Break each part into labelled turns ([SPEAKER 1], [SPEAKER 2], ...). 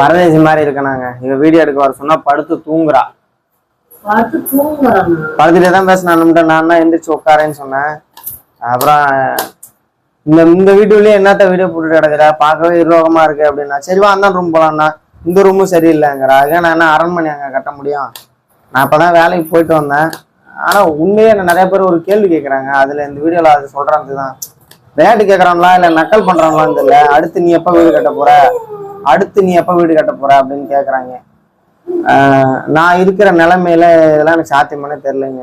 [SPEAKER 1] பரதேசி மாதிரி இருக்கனாங்க இவ வீடியோ எடுக்க வர சொன்னா படுத்து தூங்குறா. படுத்துட்டே தான் பேசினான்னுட்டு நான் தான் எந்திரிச்சு உட்காரேன்னு சொன்னேன். அப்புறம் இந்த இந்த வீடியோலயே என்னத்த வீடியோ போட்டுட்டு கிடக்குற? பார்க்கவே இருரோகமா இருக்கு அப்படின்னா சரி வா அந்த ரூம் போலாம்னா இந்த ரூமும் சரியில்லைங்கிறா. ஏன் நான் என்ன அரண்மனை அங்க கட்ட முடியும்? நான் இப்பதான் வேலைக்கு போயிட்டு வந்தேன். ஆனா உண்மையே என்ன நிறைய பேர் ஒரு கேள்வி கேட்கறாங்க அதுல இந்த வீடியோல அது சொல்றது தான் விளையாட்டு கேட்கறாங்களா இல்ல நக்கல் பண்றாங்களான்னு தெரியல. அடுத்து நீ எப்ப வீடு கட்ட போற? அடுத்து நீ எப்போ வீடு கட்ட போற அப்படின்னு கேட்குறாங்க நான் இருக்கிற நிலைமையில இதெல்லாம் எனக்கு சாத்தியமானே தெரிலங்க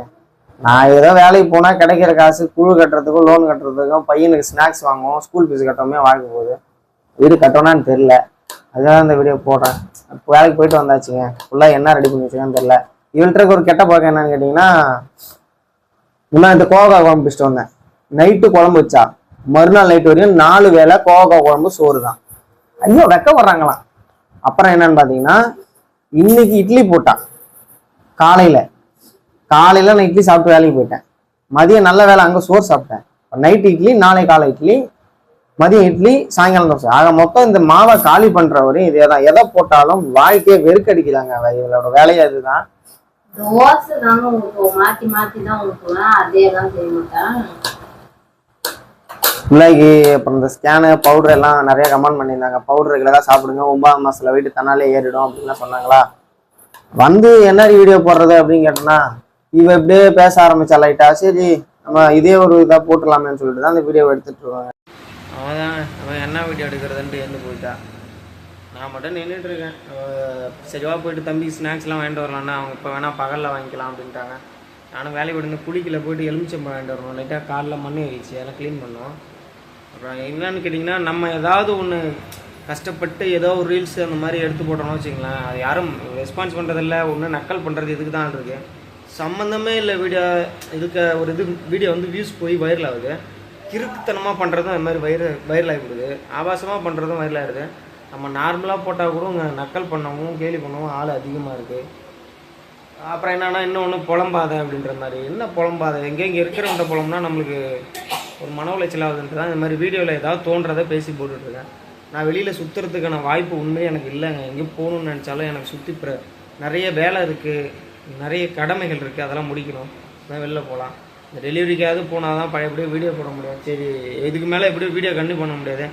[SPEAKER 1] நான் ஏதோ வேலைக்கு போனால் கிடைக்கிற காசு குழு கட்டுறதுக்கும் லோன் கட்டுறதுக்கும் பையனுக்கு ஸ்நாக்ஸ் வாங்குவோம் ஸ்கூல் ஃபீஸ் கட்டவுமே வாழ்க்கை போகுது. வீடு கட்டணும்னு தெரில அதுதான் இந்த வீடியோ போடுறேன். இப்போ வேலைக்கு போயிட்டு வந்தாச்சுங்க. ஃபுல்லாக என்ன ரெடி பண்ணி வச்சுக்கன்னு தெரில இவள்கிட்ட ஒரு கெட்ட பழக்கம் என்னன்னு கேட்டிங்கன்னா நான் இந்த கோவக்காய் குழம்பு பிடிச்சிட்டு வந்தேன். நைட்டு குழம்பு வச்சா. மறுநாள் நைட்டு வரையும் நாலு வேளை கோவக்காய் குழம்பு சோறு தான் ஐயோ வெக்கப்படுறாங்களாம் அப்புறம் என்னன்னு பார்த்தீங்கன்னா இன்னைக்கு இட்லி போட்டான் காலையில. காலையில நான் இட்லி சாப்பிட்டு வேலைக்கு போயிட்டேன். மதியம் நல்ல வேலை அங்கே சோறு சாப்பிட்டேன். நைட்டு இட்லி நாளை காலை இட்லி மதியம் இட்லி சாயங்காலம் தோசை. ஆக மொத்தம் இந்த மாவை காலி பண்றவரையும் இதே தான். எதை போட்டாலும் வாழ்க்கையை வெறுக்கடிக்கிறாங்க இவளோட வேலையே அதுதான்.
[SPEAKER 2] தோசை தாங்க உங்களுக்கு மாத்தி மாத்தி தான் அதே தான் செய்ய மாட்டேன்.
[SPEAKER 1] பிள்ளைக்கு அப்புறம் இந்த ஸ்கேனு பவுடர் எல்லாம் நிறைய கமெண்ட் பண்ணியிருந்தாங்க. பவுடர் ரெகுலராக சாப்பிடுங்க. ஒன்பதாம் மாசத்துல வெயிட் தன்னாலே ஏறிடும் அப்படின்லாம் சொன்னாங்களா? வந்து என்ன வீடியோ போடுறது அப்படின்னு கேட்டோன்னா இவ இப்படியே பேச ஆரம்பிச்சா லைட்டா சரி நம்ம இதே ஒரு இதாக போட்டுடலாமேன்னு சொல்லிட்டு தான் அந்த வீடியோ எடுத்துட்டு இருக்காங்க அவன் தான் அவன் என்ன வீடியோ எடுக்கிறதுன்ட்டு எழுந்து போயிட்டா. நான் மட்டும் நின்றுட்டு இருக்கேன். அஹ் சரிவா போயிட்டு தம்பி ஸ்நாக்ஸ்லாம் வாங்கிட்டு வரலாம்னா அவங்க இப்போ வேணால் பகலில் வாங்கிக்கலாம் அப்படின்ட்டாங்க. நானும் வேலையை விட்டு குளிக்கல போயிட்டு எலுமிச்சம்பழம் வாங்கிட்டு வரணும் லைட்டாக காலில் மண் ஏறிச்சு அதெல்லாம் க்ளீன் பண்ணோம் அப்புறம் என்னன்னு கேட்டிங்கன்னா நம்ம ஏதாவது ஒன்று கஷ்டப்பட்டு ஏதோ ஒரு ரீல்ஸ் அந்த மாதிரி எடுத்து போட்டோம்னு வச்சுங்களேன் அது யாரும் ரெஸ்பான்ஸ் பண்ணுறதில்ல ஒன்று நக்கல் பண்ணுறது இதுக்கு தான் இருக்கு. சம்மந்தமே இல்லை வீடியோ இதுக்கு ஒரு இது வீடியோ வந்து வியூஸ் போய் வைரல் ஆகுது. கிறுக்குத்தனமாக பண்ணுறதும் அது மாதிரி வைர வைரல் ஆகிடுது ஆபாசமாக பண்ணுறதும் வைரல் ஆகிடுது. நம்ம நார்மலாக போட்டால் கூட இங்கே நக்கல் பண்ணவும் கேலி பண்ணவும் ஆள் அதிகமாக இருக்குது அப்புறம் என்னென்னா இன்னொன்று புலம்பாதை அப்படின்ற மாதிரி. என்ன புலம்பாதை? எங்கெங்கே இருக்கிறவங்க புலம்னா நம்மளுக்கு ஒரு மன உளைச்சல் ஆகுதுன்ட்டு தான் இந்த மாதிரி வீடியோவில் ஏதாவது தோன்றதை பேசி போட்டுட்ருக்கேன். நான் வெளியில் சுற்றுறதுக்கான வாய்ப்பு உண்மையாக எனக்கு இல்லைங்க. எங்கேயும் போகணும்னு நினச்சாலும் எனக்கு சுற்றி பிற நிறைய வேலை இருக்குது நிறைய கடமைகள் இருக்குது அதெல்லாம் முடிக்கணும். நான் வெளில போகலாம். இந்த டெலிவரிக்காவது போனால் தான் பழையபடியே வீடியோ போட முடியும். சரி இதுக்கு மேலே எப்படியும் வீடியோ கண்டிப்பாக பண்ண முடியாது.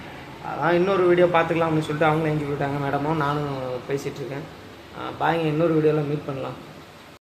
[SPEAKER 1] அதான் இன்னொரு வீடியோ பார்த்துக்கலாம் அப்படின்னு சொல்லிட்டு அவங்களும் எங்கே போயிட்டாங்க. மேடமும் நானும் பேசிகிட்ருக்கேன் பாய்ங்க இன்னொரு வீடியோவில் மீட் பண்ணலாம்.